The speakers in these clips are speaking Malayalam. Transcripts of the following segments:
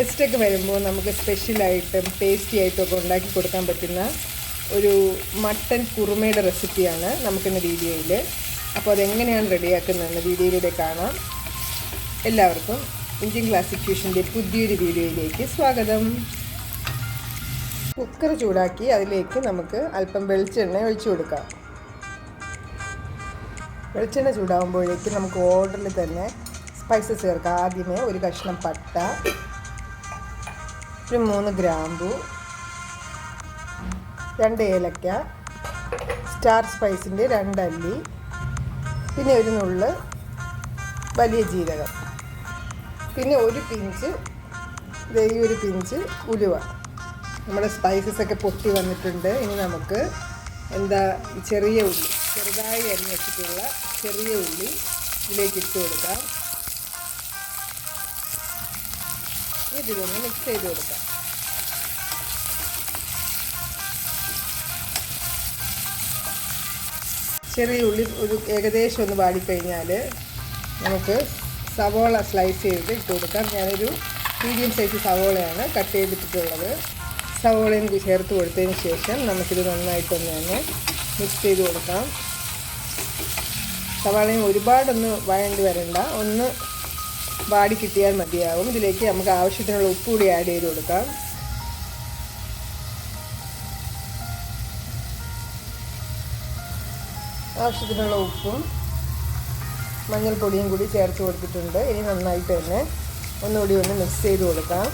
ഗസ്റ്റൊക്കെ വരുമ്പോൾ നമുക്ക് സ്പെഷ്യലായിട്ടും ടേസ്റ്റി ആയിട്ടും ഒക്കെ ഉണ്ടാക്കി കൊടുക്കാൻ പറ്റുന്ന ഒരു മട്ടൻ കുറുമയുടെ റെസിപ്പിയാണ് നമുക്കിന്ന് വീഡിയോയിൽ അപ്പോൾ അതെങ്ങനെയാണ് റെഡിയാക്കുന്നതെന്ന് വീഡിയോയിലൂടെ കാണാം. എല്ലാവർക്കും ഇന്ത്യൻ ക്ലാസിക് ഫ്യൂഷന്റെ പുതിയൊരു വീഡിയോയിലേക്ക് സ്വാഗതം. കുക്കർ ചൂടാക്കി അതിലേക്ക് നമുക്ക് അല്പം വെളിച്ചെണ്ണ ഒഴിച്ചു കൊടുക്കാം. വെളിച്ചെണ്ണ ചൂടാകുമ്പോഴേക്ക് നമുക്ക് ഓർഡറിൽ തന്നെ സ്പൈസസ് ചേർക്കാം. ആദ്യമേ ഒരു കഷ്ണം പട്ട ഒരു മൂന്ന് ഗ്രാമ്പു രണ്ട് ഏലക്ക സ്റ്റാർ സ്പൈസിന്റെ രണ്ടല്ലി പിന്നെ ഒരു നുള്ള് വലിയ ജീരകം. പിന്നെ ഒരു പിഞ്ച് ഈ ഒരു പിഞ്ച് ഉലുവ. നമ്മുടെ സ്പൈസസ് ഒക്കെ പൊട്ടി വന്നിട്ടുണ്ട്. ഇനി നമുക്ക് എന്താ ചെറിയ ഉള്ളി ചെറുതായി അരിഞ്ഞിട്ടുള്ള ചെറിയ ഉള്ളി ഇതിലേക്ക് ഇട്ട് കൊടുക്കാം. ഇതിലൊന്ന് മിക്സ് ചെയ്ത് കൊടുക്കാം. ചെറിയ ഉള്ളി ഒരു ഏകദേശം ഒന്ന് വാടിക്കഴിഞ്ഞാൽ നമുക്ക് സവോള സ്ലൈസ് ചെയ്ത് ഇട്ട് കൊടുക്കാം. ഞാനൊരു മീഡിയം സൈസ് സവോളയാണ് കട്ട് ചെയ്തിട്ടുള്ളത് സവോളയും ചേർത്ത് കൊടുത്തതിന് ശേഷം നമുക്കിത് നന്നായിട്ടൊന്ന് തന്നെ മിക്സ് ചെയ്ത് കൊടുക്കാം. സവാളയും ഒരുപാടൊന്ന് വഴണ്ടി വരണ്ട. ഒന്ന് വാടി കിട്ടിയാൽ മതിയാവും. ഇതിലേക്ക് നമുക്ക് ആവശ്യത്തിനുള്ള ഉപ്പ് കൂടി ആഡ് ചെയ്ത് കൊടുക്കാം. ആവശ്യത്തിനുള്ള ഉപ്പും മഞ്ഞൾപ്പൊടിയും കൂടി ചേർത്ത് കൊടുത്തിട്ടുണ്ട്. ഇനി നന്നായിട്ട് തന്നെ ഒന്നുകൂടി ഒന്ന് മിക്സ് ചെയ്ത് കൊടുക്കാം.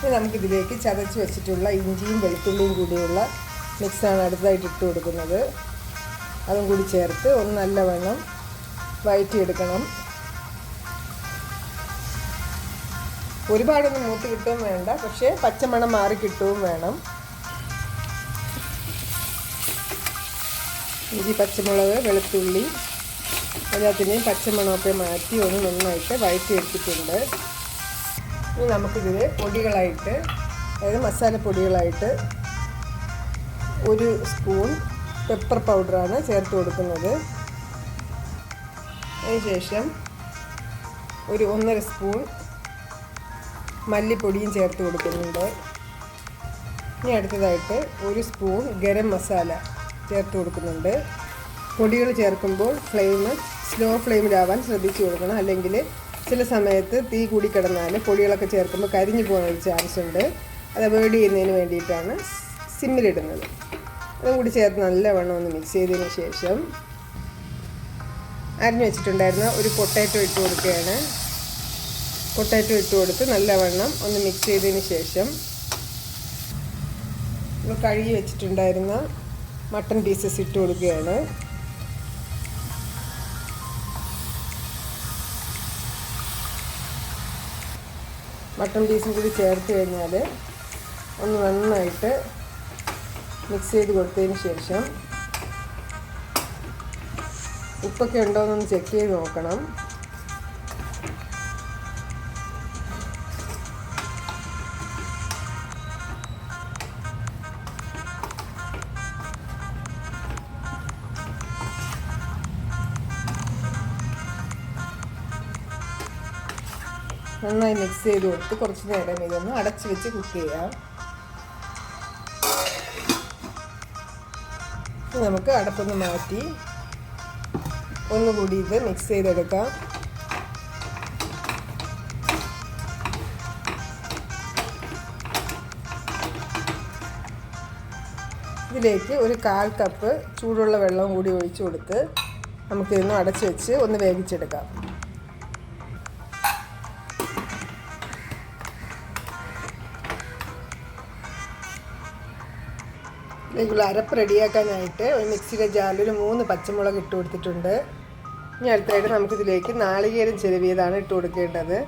ഇനി നമുക്കിതിലേക്ക് ചതച്ച് വെച്ചിട്ടുള്ള ഇഞ്ചിയും വെളുത്തുള്ളിയും കൂടിയുള്ള മിക്സാണ് അടുത്തായിട്ട് ഇട്ട് കൊടുക്കുന്നത്. അതും കൂടി ചേർത്ത് ഒന്ന് നല്ലവണ്ണം വഴറ്റിയെടുക്കണം ഒരുപാടൊന്നും മൂത്ത് കിട്ടുകയും വേണ്ട പക്ഷേ പച്ചമണം മാറി കിട്ടുകയും വേണം. ഇഞ്ചി പച്ചമുളക് വെളുത്തുള്ളി എല്ലാത്തിനെയും പച്ചമണമൊക്കെ മാറ്റി ഒന്ന് നന്നായിട്ട് വഴറ്റിയെടുത്തിട്ടുണ്ട് ഇനി നമുക്കിതിൽ പൊടികളായിട്ട് അതായത് മസാലപ്പൊടികളായിട്ട് ഒരു സ്പൂൺ പെപ്പർ പൗഡറാണ് ചേർത്ത് കൊടുക്കുന്നത്. അതിനുശേഷം ഒരു ഒന്നര സ്പൂൺ മല്ലിപ്പൊടിയും ചേർത്ത് കൊടുക്കുന്നുണ്ട്. ഇനി അടുത്തതായിട്ട് ഒരു സ്പൂൺ ഗരം മസാല ചേർത്ത് കൊടുക്കുന്നുണ്ട്. പൊടികൾ ചേർക്കുമ്പോൾ ഫ്ലെയിം സ്ലോ ഫ്ലെയിമിലാവാൻ ശ്രദ്ധിച്ചു കൊടുക്കണം. അല്ലെങ്കിൽ ചില സമയത്ത് തീ കൂടി കിടന്നാൽ പൊടികളൊക്കെ ചേർക്കുമ്പോൾ കരിഞ്ഞു പോകാനൊരു ചാൻസ് ഉണ്ട്. അത് അവോയ്ഡ് ചെയ്യുന്നതിന് വേണ്ടിയിട്ടാണ് സിമ്മിലിടുന്നത്. അതും കൂടി ചേർത്ത് നല്ലവണ്ണം ഒന്ന് മിക്സ് ചെയ്തതിന് ശേഷം അരിഞ്ഞു വെച്ചിട്ടുണ്ടായിരുന്ന ഒരു പൊട്ടാറ്റോ ഇട്ട് കൊടുക്കുകയാണ്. പൊട്ടാറ്റോ ഇട്ട് കൊടുത്ത് നല്ലവണ്ണം ഒന്ന് മിക്സ് ചെയ്തതിന് ശേഷം നമ്മൾ കഴുകി വെച്ചിട്ടുണ്ടായിരുന്ന മട്ടൺ പീസസ് ഇട്ട് കൊടുക്കുകയാണ്. മട്ടൺ പീസും കൂടി ചേർത്ത് കഴിഞ്ഞാൽ ഒന്ന് നന്നായിട്ട് മിക്സ് ചെയ്ത് കൊടുത്തതിന് ശേഷം ഉപ്പൊക്കെ ഉണ്ടോ എന്നൊന്ന് ചെക്ക് ചെയ്ത് നോക്കണം. നന്നായി മിക്സ് ചെയ്ത് കൊടുത്ത് കുറച്ച് നേരം ഇതൊന്ന് അടച്ചു വെച്ച് കുക്ക് ചെയ്യാം. നമുക്ക് അടപ്പൊന്ന് മാറ്റി ഒന്നുകൂടി ഇത് മിക്സ് ചെയ്തെടുക്കാം. ഇതിലേക്ക് ഒരു കാൽ കപ്പ് ചൂടുള്ള വെള്ളം കൂടി ഒഴിച്ചു കൊടുത്ത് നമുക്കിതൊന്ന് അടച്ചു വെച്ച് ഒന്ന് വേവിച്ചെടുക്കാം. ഇതിലേക്കുള്ള അരപ്പ് റെഡിയാക്കാനായിട്ട് ഒരു മിക്സിയുടെ ജാറിൽ മൂന്ന് പച്ചമുളക് ഇട്ട് കൊടുത്തിട്ടുണ്ട്. ഇനി അടുത്തായിട്ട് നമുക്കിതിലേക്ക് നാളികേരം ചെരുവിയതാണ് ഇട്ട് കൊടുക്കേണ്ടത്.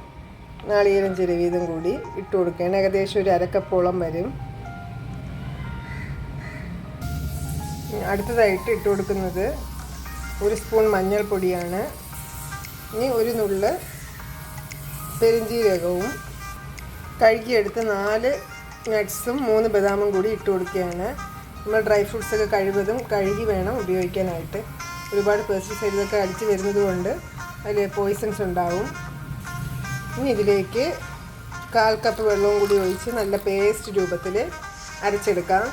നാളികേരം ചെരുവിയതും കൂടി ഇട്ട് കൊടുക്കേണ്ട ഏകദേശം ഒരു അരക്കപ്പോളം വരും. അടുത്തതായിട്ട് ഇട്ട് കൊടുക്കുന്നത് ഒരു സ്പൂൺ മഞ്ഞൾപ്പൊടിയാണ്. ഇനി ഒരു നുള്ള് പെരിഞ്ചീരകവും കഴുകിയെടുത്ത് നാല് നട്ട്സും മൂന്ന് ബദാമും കൂടി ഇട്ട് കൊടുക്കുകയാണ്. നമ്മൾ ഡ്രൈ ഫ്രൂട്ട്സ് ഒക്കെ കഴിവതും കഴുകി വേണം ഉപയോഗിക്കാനായിട്ട്. ഒരുപാട് പെസ്റ്റിസൈഡൊക്കെ അടിച്ച് വരുന്നത് കൊണ്ട് അതിൽ പോയിസൺസ് ഉണ്ടാവും. ഇനി ഇതിലേക്ക് കാൽ കപ്പ് വെള്ളവും കൂടി ഒഴിച്ച് നല്ല പേസ്റ്റ് രൂപത്തിൽ അരച്ചെടുക്കാം.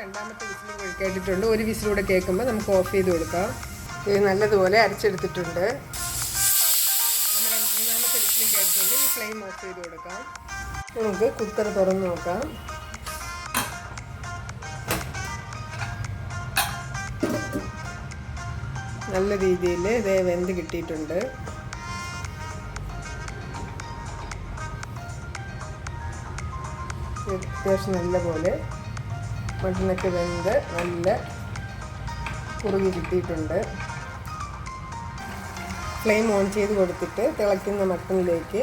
രണ്ടാമത്തെ വിസിൽ കേട്ടിട്ടുണ്ട്. ഒരു വിസിലൂടെ കേൾക്കുമ്പോൾ നമുക്ക് ഓഫ് ചെയ്ത് കൊടുക്കാം. ഇത് നല്ലതുപോലെ അരച്ചെടുത്തിട്ടുണ്ട്. നമ്മുടെ മൂന്നാമത്തെ വിസിലും കേട്ടിട്ടുണ്ട്. ഈ ഫ്ലെയിം ഓഫ് ചെയ്ത് കൊടുക്കാം. നമുക്ക് കുക്കർ തുറന്ന് നോക്കാം. നല്ല രീതിയിൽ ഇത് വെന്ത് കിട്ടിയിട്ടുണ്ട്. അത്യാവശ്യം നല്ലപോലെ മട്ടനൊക്കെ വെന്ത് നല്ല കുറുകി കിട്ടിയിട്ടുണ്ട്. ഫ്ലെയിം ഓൺ ചെയ്ത് കൊടുത്തിട്ട് തിളയ്ക്കുന്ന മട്ടനിലേക്ക്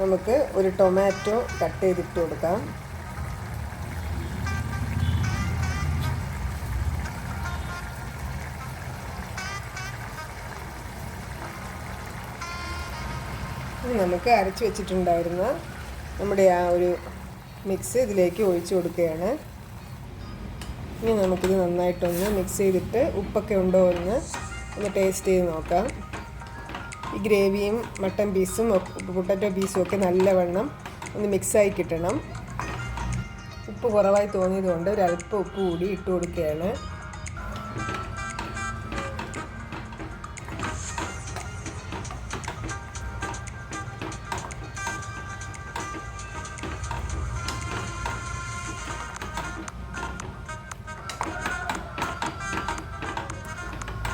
നമുക്ക് ഒരു ടൊമാറ്റോ കട്ട് ചെയ്തിട്ട് കൊടുക്കാം. നമുക്ക് അരച്ച് വെച്ചിട്ടുണ്ടായിരുന്ന നമ്മുടെ ആ ഒരു മിക്സ് ഇതിലേക്ക് ഒഴിച്ചു കൊടുക്കുകയാണ്. ഇനി നമുക്കിത് നന്നായിട്ടൊന്ന് മിക്സ് ചെയ്തിട്ട് ഉപ്പൊക്കെ ഉണ്ടോ എന്ന് ഒന്ന് ടേസ്റ്റ് ചെയ്ത് നോക്കാം. ഈ ഗ്രേവിയും മട്ടൻ പീസും പൊട്ടറ്റോ പീസും ഒക്കെ നല്ലവണ്ണം ഒന്ന് മിക്സായി കിട്ടണം. ഉപ്പ് കുറവായി തോന്നിയതുകൊണ്ട് ഒരല്പം ഉപ്പ് കൂടി ഇട്ട് കൊടുക്കുകയാണ്.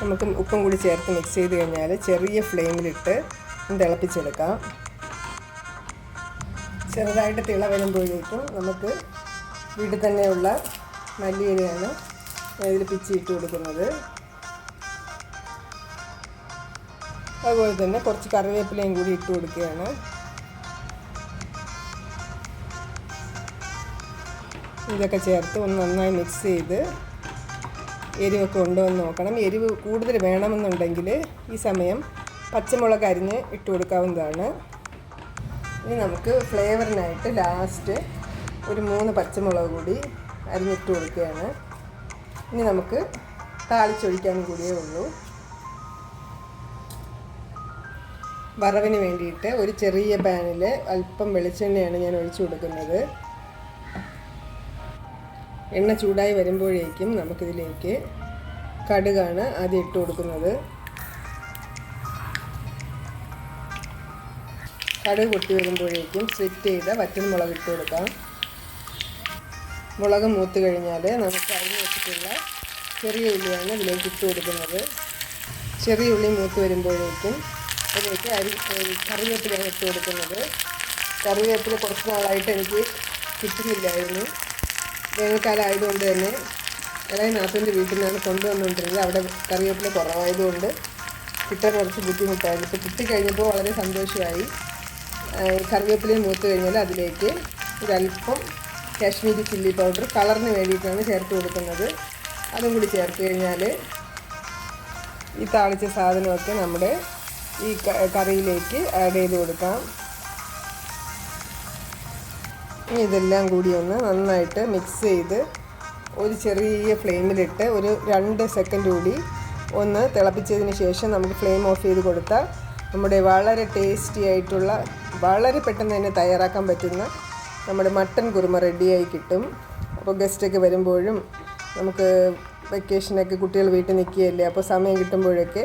നമുക്ക് ഉപ്പും കൂടി ചേർത്ത് മിക്സ് ചെയ്ത് കഴിഞ്ഞാൽ ചെറിയ ഫ്ലെയിമിലിട്ട് തിളപ്പിച്ചെടുക്കാം. ചെറുതായിട്ട് തിള വരുമ്പോഴേക്കും നമുക്ക് വീട്ടിൽ തന്നെയുള്ള മല്ലിയിലയാണ് ഇതിൽ പിച്ചി ഇട്ട് കൊടുക്കുന്നത്. അതുപോലെ തന്നെ കുറച്ച് കറിവേപ്പിലയും കൂടി ഇട്ട് കൊടുക്കുകയാണ്. ഇതൊക്കെ ചേർത്ത് ഒന്ന് നന്നായി മിക്സ് ചെയ്ത് എരിവൊക്കെ ഉണ്ടോ എന്ന് നോക്കണം. എരിവ് കൂടുതൽ വേണമെന്നുണ്ടെങ്കിൽ ഈ സമയം പച്ചമുളക് അരിഞ്ഞ് ഇട്ട് കൊടുക്കാവുന്നതാണ്. ഇനി നമുക്ക് ഫ്ലേവറിനായിട്ട് ലാസ്റ്റ് ഒരു മൂന്ന് പച്ചമുളക് കൂടി അരിഞ്ഞിട്ട് കൊടുക്കുകയാണ്. ഇനി നമുക്ക് താളിച്ചൊഴിക്കാനും കൂടിയേ ഉള്ളൂ. വറവിന് വേണ്ടിയിട്ട് ഒരു ചെറിയ പാനിൽ അല്പം വെളിച്ചെണ്ണയാണ് ഞാൻ ഒഴിച്ചു കൊടുക്കുന്നത്. എണ്ണ ചൂടായി വരുമ്പോഴേക്കും നമുക്കിതിലേക്ക് കടുകാണ് ആദ്യം ഇട്ട് കൊടുക്കുന്നത്. കടുക് പൊട്ടി വരുമ്പോഴേക്കും സ്ലിറ്റ് ചെയ്ത വറ്റൽമുളക് ഇട്ട് കൊടുക്കാം. മുളക് മൂത്ത് കഴിഞ്ഞാൽ നമുക്ക് അരിഞ്ഞ് വെച്ചിട്ടുള്ള ചെറിയ ഉള്ളിയാണ് ഇതിലേക്ക് ഇട്ട് കൊടുക്കുന്നത്. ചെറിയ ഉള്ളി മൂത്ത് വരുമ്പോഴേക്കും അതിലേക്ക് അരി കറിവേപ്പിലാണ് ഇട്ട് കൊടുക്കുന്നത്. കറിവേപ്പില കുറച്ച് നാളായിട്ട് എനിക്ക് കിട്ടുന്നില്ലായിരുന്നു. വേനൽക്കാലം ആയതുകൊണ്ട് തന്നെ ഇളയ നാത്തൂന്റെ വീട്ടിൽ നിന്നാണ് കൊണ്ടുവന്നുകൊണ്ടിരുന്നത്. അവിടെ കറിവേപ്പില കുറവായതുകൊണ്ട് കിട്ടാൻ കുറച്ച് ബുദ്ധിമുട്ടായിരുന്നു. ഇപ്പോൾ കിട്ടിക്കഴിഞ്ഞപ്പോൾ വളരെ സന്തോഷമായി. കറിവേപ്പിലയും മൂത്ത് കഴിഞ്ഞാൽ അതിലേക്ക് ഒരല്പം കാശ്മീരി ചില്ലി പൗഡർ കളറിന് വേണ്ടിയിട്ടാണ് ചേർത്ത് കൊടുക്കുന്നത്. അതും കൂടി ചേർത്ത് കഴിഞ്ഞാൽ ഈ താളിച്ച സാധനമൊക്കെ നമ്മുടെ ഈ കറിയിലേക്ക് ആഡ് ചെയ്ത് കൊടുക്കാം. ഇതെല്ലാം കൂടി ഒന്ന് നന്നായിട്ട് മിക്സ് ചെയ്ത് ഒരു ചെറിയ ഫ്ലെയിമിലിട്ട് ഒരു രണ്ട് സെക്കൻഡ് കൂടി ഒന്ന് തിളപ്പിച്ചതിന് ശേഷം നമുക്ക് ഫ്ലെയിം ഓഫ് ചെയ്ത് കൊടുത്താൽ നമ്മുടെ വളരെ ടേസ്റ്റി ആയിട്ടുള്ള വളരെ പെട്ടെന്ന് തന്നെ തയ്യാറാക്കാൻ പറ്റുന്ന നമ്മുടെ മട്ടൻ കുറുമ റെഡിയായി കിട്ടും. അപ്പോൾ ഗസ്റ്റൊക്കെ വരുമ്പോഴും നമുക്ക് വെക്കേഷനൊക്കെ കുട്ടികൾ വീട്ടിൽ നിൽക്കുകയല്ലേ? അപ്പോൾ സമയം കിട്ടുമ്പോഴൊക്കെ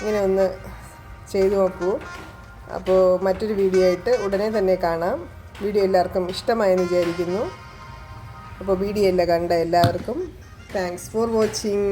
ഇങ്ങനെ ഒന്ന് ചെയ്തു നോക്കൂ. അപ്പോൾ മറ്റൊരു വീഡിയോ ആയിട്ട് ഉടനെ തന്നെ കാണാം. വീഡിയോ എല്ലാവർക്കും ഇഷ്ടമായെന്ന് വിചാരിക്കുന്നു. അപ്പോൾ വീഡിയോ എല്ലാം കണ്ട എല്ലാവർക്കും താങ്ക്സ് ഫോർ വാച്ചിങ്